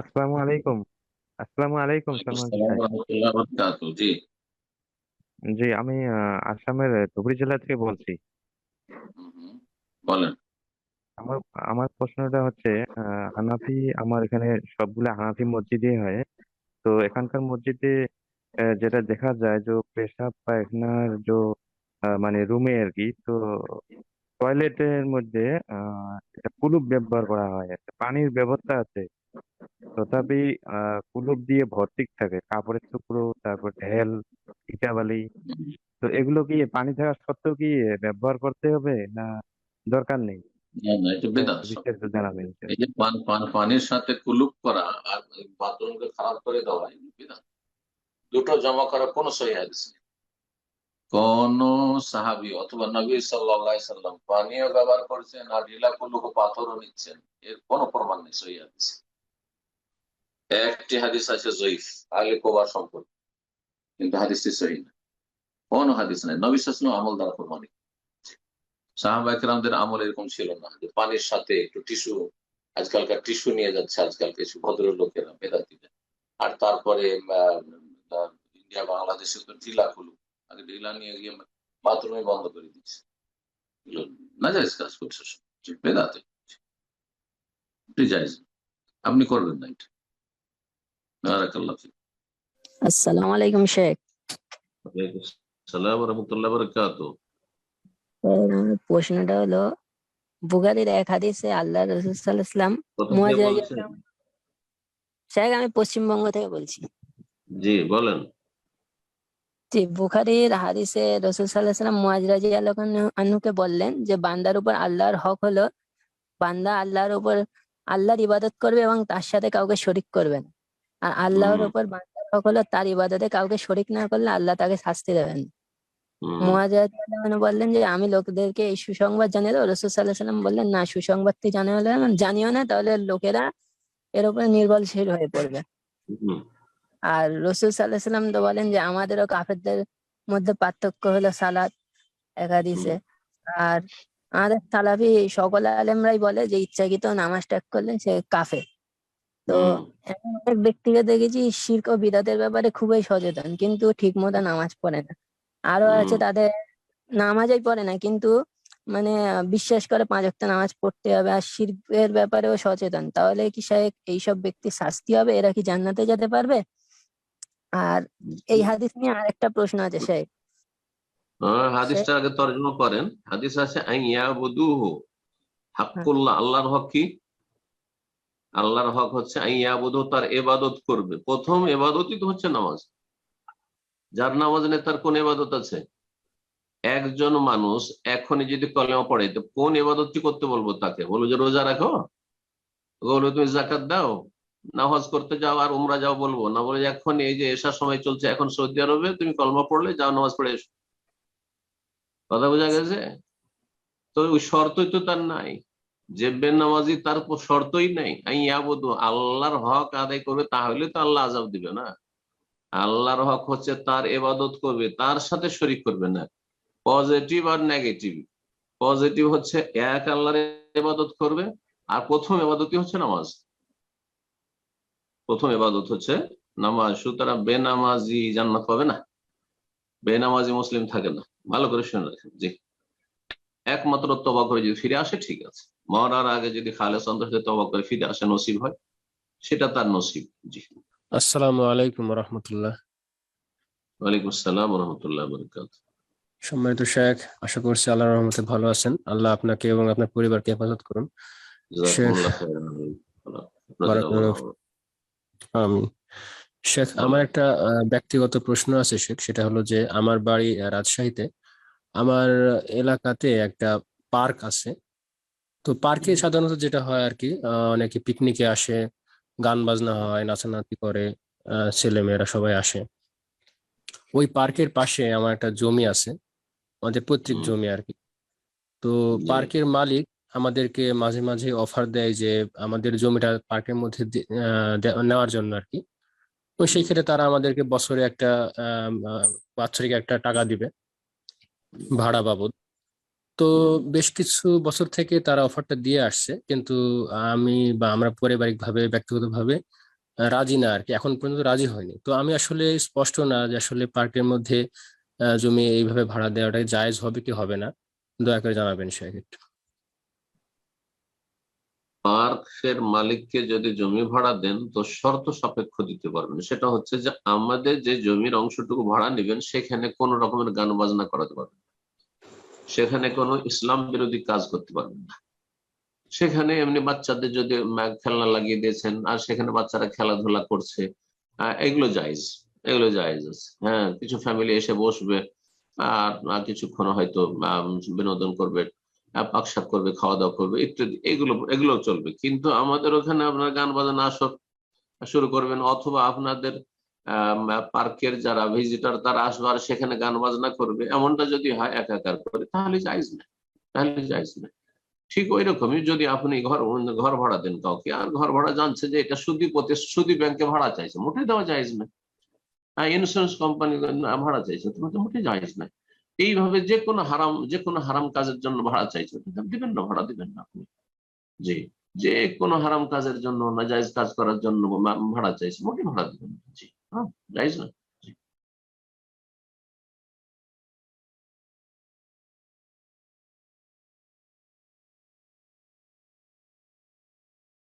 আসসালামু আলাইকুম। আসসালামু আলাইকুম সালমান বরকাত জি। জি আমি আহ, আসামের ধুবড়ী জেলা থেকে বলছি। হুম, হুম। বলেন। আমার আমার প্রশ্নটা হচ্ছে আহ, হানাফি আমার এখানে সবগুলা হানাফি মসজিদই হয়। তো এখানকার মসজিদে আহ, যেটা দেখা যায় যে পেশাব পায়খানার যে আহ, মানে রুমে আর কি তো টয়লেটের মধ্যে আহ একটা কুলুপ ব্যবহার করা হয়। একটা পানির ব্যবস্থা আছে। তথাপি আহ কুলুপ দিয়ে ভর্তি থাকে। কাপড়ের টুকরো তারপর ঢেল ইটাবালি তো এগুলো কি পানি থাকা সত্ত্বেও কি ব্যবহার করতে হবে না দরকার নেই? না না এটা এটা বেদাত একটু সব বিস্তারিত জানাবেন এই যে পান পান পানির সাথে কুলুপ করা আর বাথরুমকে খারাপ করে দেওয়া বেদাত দুটো জমা করা কোনো সহি হাদিস নেই। কোন সাহাবি অথবা নবী সাল্লাহ সাল্লাম পানীয় ব্যবহার করছেন আর ঢিলা কুলুক পাথরও নিচ্ছেন এর কোনো প্রমাণ নেই সহি হাদিস। একটি হাদিস আছে জয়ীফ আলে কোবার সম্পর্কে। কিন্তু হাদিসটি সহি না। কোন হাদিস নাই। নবী সাল্লাম আমল দ্বারা প্রমাণিত। সাহাবাহামদের আমল এরকম ছিল না। যে পানির সাথে একটু টিস্যু, আজকালকার টিস্যু নিয়ে যাচ্ছে আজকাল কিছু ভদ্রলোকেরা বেদাতিরা আর তারপরে ইন্ডিয়া, বাংলাদেশে তো ঢিলা খুলু আগে ঢিলা নিয়ে গিয়ে বাথরুমে বন্ধ করে দিচ্ছে। এগুলো নাজাইজ কাজ করছে বেদাতে না। আপনি করবেন না এটা। বারাকাল্লাহ। আসসালামু আলাইকুম শেখ। আসসালাম রাহমাতুল্লাহি আমার প্রশ্নটা হলো বুখারীর এক হাদিসে আল্লাহ রসুল সাল্লাল্লাহু আলাইহি শেখ আমি পশ্চিমবঙ্গ থেকে বলছি। জি বলেন। জি বুখারীর হাদিসে রসুল আলাইহি সাল্লাম মুয়াজ রাদিয়াল্লাহু বললেন যে বান্দার উপর আল্লাহর হক হলো বান্দা আল্লাহর উপর আল্লাহর ইবাদত করবে এবং তার সাথে কাউকে শরিক করবে না। আর আল্লাহর উপর বান্দার হক হলো তার ইবাদতে কাউকে শরিক না করলে আল্লাহ তাকে শাস্তি দেবেন। বললেন যে আমি লোকদেরকে এই সুসংবাদ জানিয়ে দেবো? রসুল সাল্লাহ সাল্লাম বললেন না সুসংবাদ সুসংবাদটি জানিয়ে হলে জানিও না তাহলে লোকেরা এর উপরে নির্ভরশীল হয়ে পড়বে। আর রসুল সাল্লাহ সাল্লাম তো বলেন যে আমাদেরও কাফেরদের মধ্যে পার্থক্য হলো সালাত একাদিসে আর আমাদের সালাফি সকল আলেমরাই বলে যে ইচ্ছাকৃত নামাজ ত্যাগ করলে সে কাফের। তো অনেক ব্যক্তিকে দেখেছি শির্ক ও বিদাতের ব্যাপারে খুবই সচেতন কিন্তু ঠিক মতো নামাজ পড়ে না। আরও আছে তাদের নামাজই পড়ে না কিন্তু মানে বিশ্বাস করে পাঁচ ওয়াক্ত নামাজ পড়তে হবে আর শিরকের ব্যাপারেও সচেতন। তাহলে কি শায়েখ এইসব ব্যক্তির শাস্তি হবে? এরা কি জান্নাতে যেতে পারবে? আর এই হাদিস নিয়ে আর একটা প্রশ্ন আছে আহ, হাদিসটা আগে তর্জমা করেন। হাদিস আছে আইয়াবুদুহু হাক্কুল্লাহ আল্লাহর হক কি? আল্লাহর হক হচ্ছে তার এবাদত করবে। প্রথম এবাদতই তো হচ্ছে নামাজ। যার নামাজ নেই, তার কোন এবাদত আছে? একজন মানুষ এখনই যদি কলেমা পড়ে, তো কোন এবাদতটি করতে বলব তাকে? বলব যে রোজা রাখো। বলব, তুমি জাকাত দাও। নামাজ করতে যাও আর উমরা যাও বলব। না বলে এখন এই যে এসার সময় চলছে, এখন সৌদি আরবে, তুমি কলমা পড়লে যাও নামাজ পড়ে এসো। কথা বোঝা গেছে? তো ওই শর্তই তো তার নাই। যে বেনামাজি তার শর্তই নাই। ইয়াবুদু, আল্লাহর হক আদায় করবে, তাহলে তো আল্লাহ আজাব দিবে না। আল্লাহর হক হচ্ছে তার এবাদত করবে, তার সাথে শরিক করবে না। পজিটিভ আর নেগেটিভ। পজিটিভ হচ্ছে এক আল্লাহর এবাদত করবে, আর প্রথম এবাদতই হচ্ছে নামাজ। প্রথম এবাদত হচ্ছে নামাজ। সুতরাং বেনামাজি জান্নাত পাবে না। বেনামাজি মুসলিম থাকে না। ভালো করে শুনে রাখেন। জি। একমাত্র তবা করে যদি ফিরে আসে ঠিক আছে। মরার আগে যদি খালে সন্তোষ তবা করে ফিরে আসে নসিব হয়। সেটা তার নসিব জি। আসসালামু আলাইকুম রহমতুল্লাহ ওয়ালাইকুম আসসালাম রহমতুল্লাহ বরকাত সম্মানিত শেখ আশা করছি আল্লাহর রহমতে ভালো আছেন। আল্লাহ আপনাকে এবং আপনার পরিবারকে হেফাজত করুন। আল্লাহ- আমি শেখ আমার একটা ব্যক্তিগত প্রশ্ন আছে শেখ সেটা হলো যে আমার বাড়ি রাজশাহীতে। আমার এলাকাতে একটা পার্ক আছে। তো পার্কে সাধারণত যেটা হয় আর কি অনেকে পিকনিকে আসে গান বাজনা হয় নাচানাচি করে আহ, ছেলেমেয়েরা সবাই আসে। ওই পার্কের পাশে আমার একটা জমি আছে আমাদের পৈতৃক জমি আর কি তো। পার্কের মালিক আমাদেরকে মাঝে মাঝে অফার দেয় যে আমাদের জমিটা পার্কের মধ্যে নেওয়ার জন্য আর কি তো সেই ক্ষেত্রে তারা আমাদেরকে বছরে একটা বাৎসরিক একটা টাকা দিবে। ভাড়া বাবদ। তো বেশ কিছু বছর থেকে তারা অফারটা দিয়ে আসছে, কিন্তু আমি বা আমরা পারিবারিক ভাবে ব্যক্তিগতভাবে রাজি না আর কি, এখন পর্যন্ত রাজি হয়নি। তো আমি আসলে স্পষ্ট না যে আসলে পার্কের মধ্যে জমি এইভাবে ভাড়া দেওয়াটা জায়জ হবে কি হবে না। দয়া করে জানাবেন সেক্ষেত্রে পার্কের মালিককে যদি জমি ভাড়া দেন, তো শর্ত সাপেক্ষ দিতে পারবেন। সেটা হচ্ছে যে, আমাদের যে জমির অংশটুকু ভাড়া নেবেন, সেখানে কোন রকমের গান বাজনা করাতে পারবেন। সেখানে কোনো ইসলাম বিরোধী কাজ করতে পারবেন না। সেখানে এমনি বাচ্চাদের যদি খেলনা লাগিয়ে দিয়েছেন, আর সেখানে বাচ্চারা খেলাধুলা করছে এগুলো জায়েজ এগুলো জায়েজ আছে। হ্যাঁ কিছু ফ্যামিলি এসে বসবে, আর কিছুক্ষণ হয়তো বিনোদন করবে। পাকশাক করবে, খাওয়া দাওয়া করবে ইত্যাদি এগুলো এগুলো চলবে। কিন্তু আমাদের ওখানে আপনার গান বাজানো আসর শুরু করবেন, অথবা আপনাদের পার্কের যারা ভিজিটার তারা আসবে আর সেখানে গান বাজনা করবে, এমনটা যদি হয় একাকার করে, তাহলে যাইজ না, তাহলে যাইজ না। ঠিক ওই রকমই যদি আপনি ঘর ঘর ভাড়া দেন কাউকে, আর ঘর ভাড়া জানছে যে এটা সুদি প্রতি সুদি ব্যাংকে ভাড়া চাইছে মোটে দেওয়া যাইজ না। ইন্স্যুরেন্স কোম্পানি ভাড়া চাইছে মোটে যাইজ না। এইভাবে যে কোনো হারাম যে কোনো হারাম কাজের জন্য ভাড়া চাইছে দিবেন না, ভাড়া দিবেন না আপনি। জি যে কোনো হারাম কাজের জন্য নাজাইজ কাজ করার জন্য ভাড়া চাইছে মোটে ভাড়া দিবেন জি হ্যাঁ যাইজ না